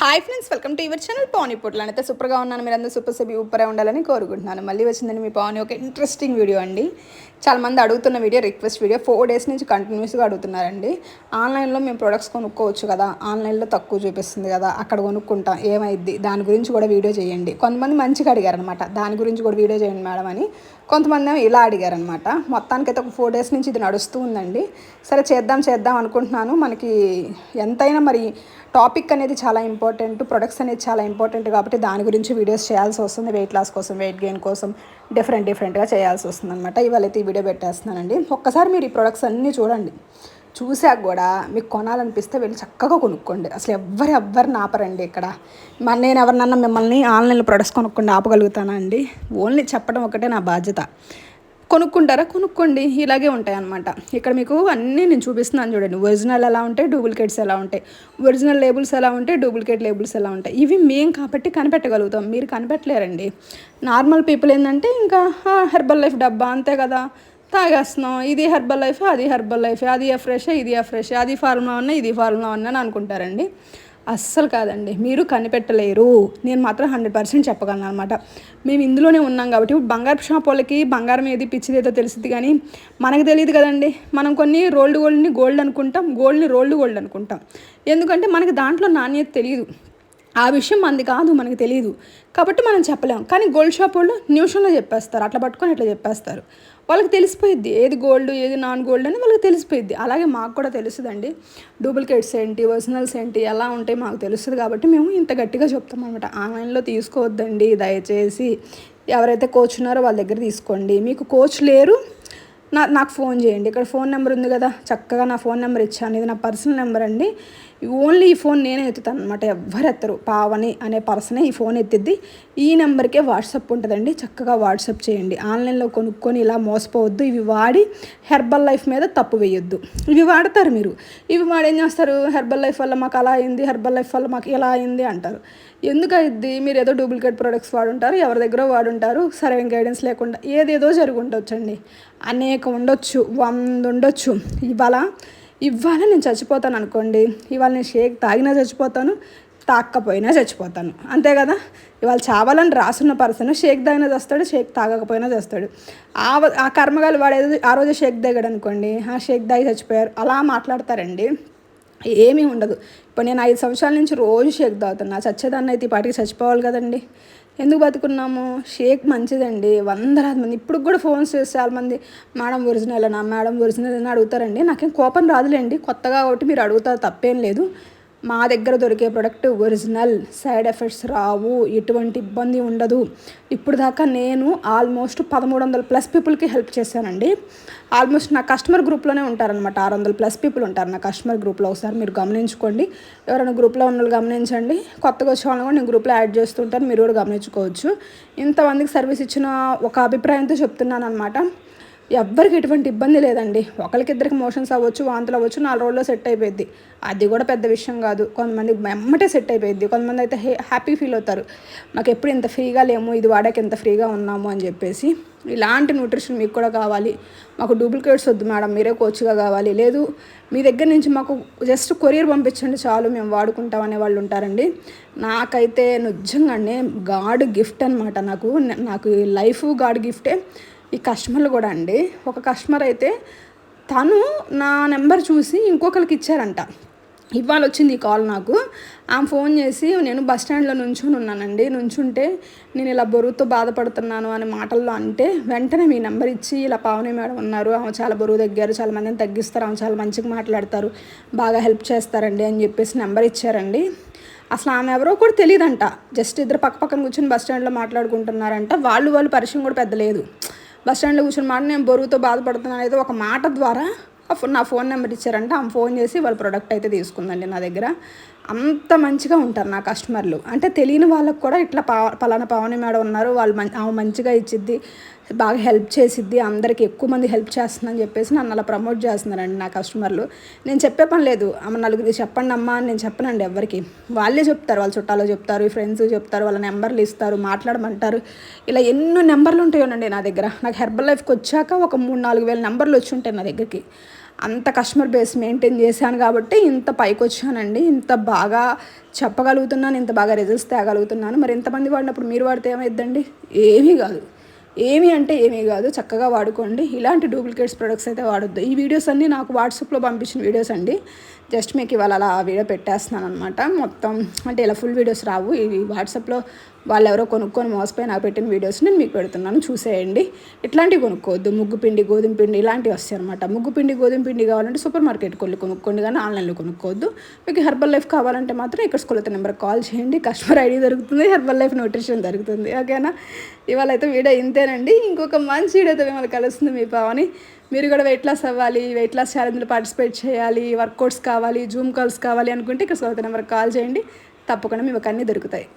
Hi friends welcome to your channel Pavani పొట్లు అయితే సూపర్గా ఉన్నాను. మీరు అందరూ సూపర్ సబి ఉప్పరే ఉండాలని కోరుకుంటున్నాను. మళ్ళీ వచ్చిందని మీ పానీ ఒక ఇంట్రెస్టింగ్ వీడియో అండి. చాలా మంది అడుగుతున్న video request video four days నుంచి కంటిన్యూస్గా అడుగుతున్నారండి. ఆన్లైన్లో మేము ప్రొడక్ట్స్ కొనుక్కోవచ్చు కదా. ఆన్లైన్లో తక్కువ చూపిస్తుంది కదా. అక్కడ కొనుక్కుంటాం ఏమైద్ది? దాని గురించి కూడా వీడియో చేయండి. కొంతమంది మంచిగా అడిగారనమాట దాని గురించి కూడా వీడియో చేయండి మేడం అని. కొంతమంది ఏమో ఇలా అడిగారనమాట మొత్తానికైతే ఒక ఫోర్ డేస్ నుంచి ఇది నడుస్తూ ఉందండి. సరే చేద్దాం చేద్దాం అనుకుంటున్నాను. మనకి ఎంతైనా మరి టాపిక్ అనేది చాలా ఇంపార్టెంట్ ప్రొడక్ట్స్ అనేది చాలా ఇంపార్టెంట్ కాబట్టి దాని గురించి వీడియోస్ చేయాల్సి వస్తుంది. వెయిట్ లాస్ కోసం వెయిట్ గెయిన్ కోసం డిఫరెంట్ డిఫరెంట్గా చేయాల్సి వస్తుంది అనమాట ఇవాళ అయితే ఈ వీడియో పెట్టేస్తున్నానండి. ఒక్కసారి మీరు ఈ ప్రొడక్ట్స్ అన్నీ చూడండి. చూసాక కూడా మీకు కొనాలనిపిస్తే వెళ్ళి చక్కగా కొనుక్కోండి. అసలు ఎవ్వరు ఎవ్వరిని ఆపరండి ఇక్కడ. మరి నేను ఎవరినన్నా మిమ్మల్ని ఆన్లైన్లో ప్రొడక్ట్స్ కొనుక్కోండి ఆపగలుగుతానా అండి? ఓన్లీ చెప్పడం ఒకటే నా బాధ్యత. కొనుక్కుంటారా? కొనుక్కోండి. ఇలాగే ఉంటాయి అనమాట ఇక్కడ మీకు అన్నీ నేను చూపిస్తున్నాను చూడండి. ఒరిజినల్ ఎలా ఉంటాయి డూప్లికేట్స్ ఎలా ఉంటాయి ఒరిజినల్ లేబుల్స్ ఎలా ఉంటాయి డూప్లికేట్ లేబుల్స్ ఎలా ఉంటాయి. ఇవి మేము కాబట్టి కనిపెట్టగలుగుతాం. మీరు కనిపెట్టలేరండి. నార్మల్ పీపుల్ ఏంటంటే ఇంకా హెర్బల్ లైఫ్ డబ్బా అంతే కదా. తాగేస్తున్నాం. ఇది హెర్బల్ లైఫ్ అది హెర్బల్ లైఫ్. అది ఫ్రెష్ ఇది ఫ్రెష్. అది ఫార్ములా ఉన్నా ఇది ఫార్ములా ఉన్నా అని అనుకుంటారండి. అస్సలు కాదండి. మీరు కనిపెట్టలేరు. నేను మాత్రం హండ్రెడ్ పర్సెంట్ చెప్పగలను అనమాట మేము ఇందులోనే ఉన్నాం కాబట్టి ఇప్పుడు బంగారు షాప్ వాళ్ళకి బంగారం ఏది పిచ్చిదేదో తెలిసింది కానీ మనకు తెలియదు కదండి. మనం కొన్ని రోల్డ్ గోల్డ్ని గోల్డ్ అనుకుంటాం గోల్డ్ని రోల్డ్ గోల్డ్ అనుకుంటాం. ఎందుకంటే మనకి దాంట్లో నాణ్యత తెలియదు ఆ విషయం మనది కాదు మనకి తెలియదు కాబట్టి మనం చెప్పలేం. కానీ గోల్డ్ షాప్ వాళ్ళు నిమిషంలో చెప్పేస్తారు. అట్లా పట్టుకొని ఇట్లా చెప్పేస్తారు. వాళ్ళకి తెలిసిపోయిద్ది. ఏది గోల్డ్ ఏది నాన్ గోల్డ్ అని వాళ్ళకి తెలిసిపోయిద్ది. అలాగే మాకు కూడా తెలుస్తుందండి డూప్లికేట్స్ ఏంటి ఒరిజినల్స్ ఏంటి ఎలా ఉంటాయి మాకు తెలుస్తుంది కాబట్టి మేము ఇంత గట్టిగా చెప్తాం అనమాట ఆన్లైన్లో తీసుకోవద్దండి దయచేసి. ఎవరైతే కోచ్ ఉన్నారో వాళ్ళ దగ్గర తీసుకోండి. మీకు కోచ్ లేరు నా నాకు ఫోన్ చేయండి. ఇక్కడ ఫోన్ నెంబర్ ఉంది కదా చక్కగా నా ఫోన్ నెంబర్ ఇచ్చాను. ఇది నా పర్సనల్ నెంబర్ అండి. ఓన్లీ ఈ ఫోన్ నేనే ఎత్తుతాను అనమాట ఎవ్వరు ఎత్తరు. పావని అనే పర్సనే ఈ ఫోన్ ఎత్తిద్ది. ఈ నెంబర్కే వాట్సాప్ ఉంటుందండి. చక్కగా వాట్సాప్ చేయండి. ఆన్లైన్లో కొనుక్కొని ఇలా మోసపోవద్దు. ఇవి వాడి హెర్బల్ లైఫ్ మీద తప్పు వేయొద్దు. ఇవి వాడతారు మీరు. ఇవి వాడు ఏం చేస్తారు? హెర్బల్ లైఫ్ వల్ల మాకు అలా అయింది. హెర్బల్ లైఫ్ వల్ల మాకు ఇలా అయింది అంటారు. ఎందుకు మీరు ఏదో డూప్లికేట్ ప్రొడక్ట్స్ వాడుంటారు. ఎవరి దగ్గర వాడుంటారు? సరైన గైడెన్స్ లేకుండా ఏదేదో జరిగి ఉండొచ్చండి అనేక ఉండొచ్చు. వంద ఉండొచ్చు. ఇవాళ ఇవాళ నేను చచ్చిపోతాను అనుకోండి. ఇవాళ నేను షేక్ తాగినా చచ్చిపోతాను తాగకపోయినా చచ్చిపోతాను. అంతే కదా? ఇవాళ చావాలని రాసున్న పర్సన్ షేక్ తాగినా చేస్తాడు షేక్ తాగకపోయినా చేస్తాడు. ఆ ఆ కర్మగాలు వాడేది ఆ రోజు షేక్ తాగాడు అనుకోండి ఆ షేక్ తాగి చచ్చిపోయారు. అలా మాట్లాడతారండి. ఏమీ ఉండదు. ఇప్పుడు నేను ఐదు సంవత్సరాల నుంచి రోజు షేక్ తాగుతున్నా. చచ్చేదాన్ని అయితే ఈ పాటికి చచ్చిపోవాలి కదండి. ఎందుకు బతుకున్నాము? షేక్ మంచిదండి. వందలాది మంది. ఇప్పుడు కూడా ఫోన్స్ చేసి చాలామంది మేడం ఒరిజినల్ మేడం ఒరిజినల్ అని అడుగుతారండి. నాకేం కోపం రాదులేండి. కొత్తగా ఒకటి మీరు అడుగుతారు తప్పేం లేదు. మా దగ్గర దొరికే ప్రోడక్ట్ ఒరిజినల్ సైడ్ ఎఫెక్ట్స్ రావు ఎటువంటి ఇబ్బంది ఉండదు. ఇప్పుడు దాకా నేను ఆల్మోస్ట్ పదమూడు వందల ప్లస్ పీపుల్కి హెల్ప్ చేశానండి. ఆల్మోస్ట్ నా కస్టమర్ గ్రూప్లోనే ఉంటారనమాట ఆరు వందల ప్లస్ పీపుల్ ఉంటారు నా కస్టమర్ గ్రూప్లో ఒకసారి మీరు గమనించుకోండి. ఎవరైనా గ్రూప్లో ఉన్న వాళ్ళు గమనించండి. కొత్తగా వచ్చే వాళ్ళని కూడా నేను గ్రూప్లో యాడ్ చేస్తుంటాను. మీరు కూడా గమనించుకోవచ్చు. ఇంతమందికి సర్వీస్ ఇచ్చిన ఒక అభిప్రాయంతో చెప్తున్నాను అనమాట ఎవ్వరికి ఎటువంటి ఇబ్బంది లేదండి. ఒకరికిద్దరికి మోషన్స్ అవ్వచ్చు వాంతులు అవ్వచ్చు నాలుగు రోజుల్లో సెట్ అయిపోయింది అది కూడా పెద్ద విషయం కాదు. కొంతమంది వెమ్మటే సెట్ అయిపోయింది కొంతమంది అయితే హ్యాపీ ఫీల్ అవుతారు. మాకు ఎప్పుడు ఇంత ఫ్రీగా లేము ఇది వాడాక ఎంత ఫ్రీగా ఉన్నాము అని చెప్పేసి ఇలాంటి న్యూట్రిషన్ మీకు కూడా కావాలి. మాకు డూప్లికేట్స్ వద్దు మేడం మీరే కోచ్గా కావాలి. లేదు మీ దగ్గర నుంచి మాకు జస్ట్ కొరియర్ పంపించండి చాలు మేము వాడుకుంటాం అనే వాళ్ళు ఉంటారండి. నాకైతే నిజంగానే గాడ్ గిఫ్ట్ అనమాట నాకు. నాకు లైఫ్ గాడ్ గిఫ్టే. ఈ కస్టమర్లు కూడా అండి. ఒక కస్టమర్ అయితే తను నా నెంబర్ చూసి ఇంకొకరికి ఇచ్చారంట. ఇవాళ వచ్చింది ఈ కాల్ నాకు. ఆమె ఫోన్ చేసి నేను బస్ స్టాండ్లో నుంచుని ఉన్నానండి. నుంచుంటే నేను ఇలా బరువుతో బాధపడుతున్నాను అనే మాటల్లో అంటే వెంటనే మీ నెంబర్ ఇచ్చి ఇలా పావని మేడం ఉన్నారు. ఆమె చాలా బరువు తగ్గారు. చాలా మందిని తగ్గిస్తారు. ఆమె చాలా మంచిగా మాట్లాడతారు. బాగా హెల్ప్ చేస్తారండి అని చెప్పేసి నెంబర్ ఇచ్చారండి. అసలు ఆమె ఎవరో కూడా తెలియదంట జస్ట్ ఇద్దరు పక్క పక్కన కూర్చొని బస్ స్టాండ్లో మాట్లాడుకుంటున్నారంట. వాళ్ళు వాళ్ళు పరిచయం కూడా పెద్ద లేదు. బస్ స్టాండ్లో కూర్చొని మాట నేను బరువుతో బాధపడుతున్నాను. అయితే ఒక మాట ద్వారా నా ఫోన్ నెంబర్ ఇచ్చారంటే. ఆమె ఫోన్ చేసి వాళ్ళ ప్రోడక్ట్ అయితే తీసుకుందండి నా దగ్గర. అంత మంచిగా ఉంటారు నా కస్టమర్లు. అంటే తెలియని వాళ్ళకు కూడా ఇట్లా పా పలానా పావని మేడం ఉన్నారు. వాళ్ళు మం ఆమె మంచిగా ఇచ్చిద్ది. బాగా హెల్ప్ చేసిద్ది. అందరికి ఎక్కువ మంది హెల్ప్ చేస్తుందని చెప్పేసి నన్ను అలా ప్రమోట్ చేస్తున్నారండి నా కస్టమర్లు. నేను చెప్పే పని లేదు. ఆమె నలుగురికి చెప్పండి అమ్మా అని నేను చెప్పనండి ఎవరికి వాళ్ళే చెప్తారు. వాళ్ళ చుట్టాలు చెప్తారు. ఫ్రెండ్స్ చెప్తారు. వాళ్ళ నెంబర్లు ఇస్తారు. మాట్లాడమంటారు. ఇలా ఎన్నో నెంబర్లు ఉంటాయోనండి నా దగ్గర. నాకు హెర్బల్ లైఫ్కి వచ్చాక ఒక మూడు నాలుగు వేల నెంబర్లు వచ్చి ఉంటాయి నా దగ్గరికి. అంత కస్టమర్ బేస్ మెయింటైన్ చేశాను కాబట్టి ఇంత పైకి వచ్చానండి. ఇంత బాగా చెప్పగలుగుతున్నాను ఇంత బాగా రిజల్ట్స్ తేగలుగుతున్నాను. మరి ఇంతమంది వాడినప్పుడు మీరు వాడితే ఏమైద్దండి? ఏమీ కాదు. ఏమి అంటే ఏమీ కాదు చక్కగా వాడుకోండి. ఇలాంటి డూప్లికేట్స్ ప్రొడక్ట్స్ అయితే వాడొద్దు. ఈ వీడియోస్ అన్నీ నాకు వాట్సాప్లో పంపించిన వీడియోస్ అండి. జస్ట్ మీకు ఇవాళ అలా వీడియో పెట్టేస్తున్నాను అనమాట మొత్తం అంటే ఇలా ఫుల్ వీడియోస్ రావు. ఇవి వాట్సాప్లో వాళ్ళు ఎవరో కొనుక్కొని మోసపోయి నాకు పెట్టిన వీడియోస్ నేను మీకు పెడుతున్నాను. చూసేయండి. ఇట్లాంటివి కొనుక్కోవద్దు. ముగ్గు పిండి గోధుమ పిండి ఇలాంటివి వస్తాయి అనమాట ముగ్గు పిండి గోధుమ పిండి కావాలంటే సూపర్ మార్కెట్కి వెళ్ళి కొనుక్కోండి. కానీ ఆన్లైన్లో కొనుక్కోవద్దు. మీకు హెర్బల్ లైఫ్ కావాలంటే మాత్రం ఇక్కడ స్కూల్ నెంబర్ కాల్ చేయండి. కస్టమర్ ఐడి దొరుకుతుంది. హెర్బల్ లైఫ్ న్యూట్రిషన్ దొరుకుతుంది. ఓకేనా? ఇవాళ అయితే వీడియో ఇంతేనండి ఇంకొక మంచి వీడియోతో మిమ్మల్ని కలుస్తుంది మీ పావని మీరు కూడా వెయిట్ లాస్ అవ్వాలి వెయిట్ లాస్ ఛాలెంజ్లో పార్టిసిపేట్ చేయాలి వర్కౌట్స్ కావాలి జూమ్ కాల్స్ కావాలి అనుకుంటే ఇక్కడ స్కూల్ నెంబర్ కాల్ చేయండి. తప్పకుండా మీకు అన్నీ దొరుకుతాయి.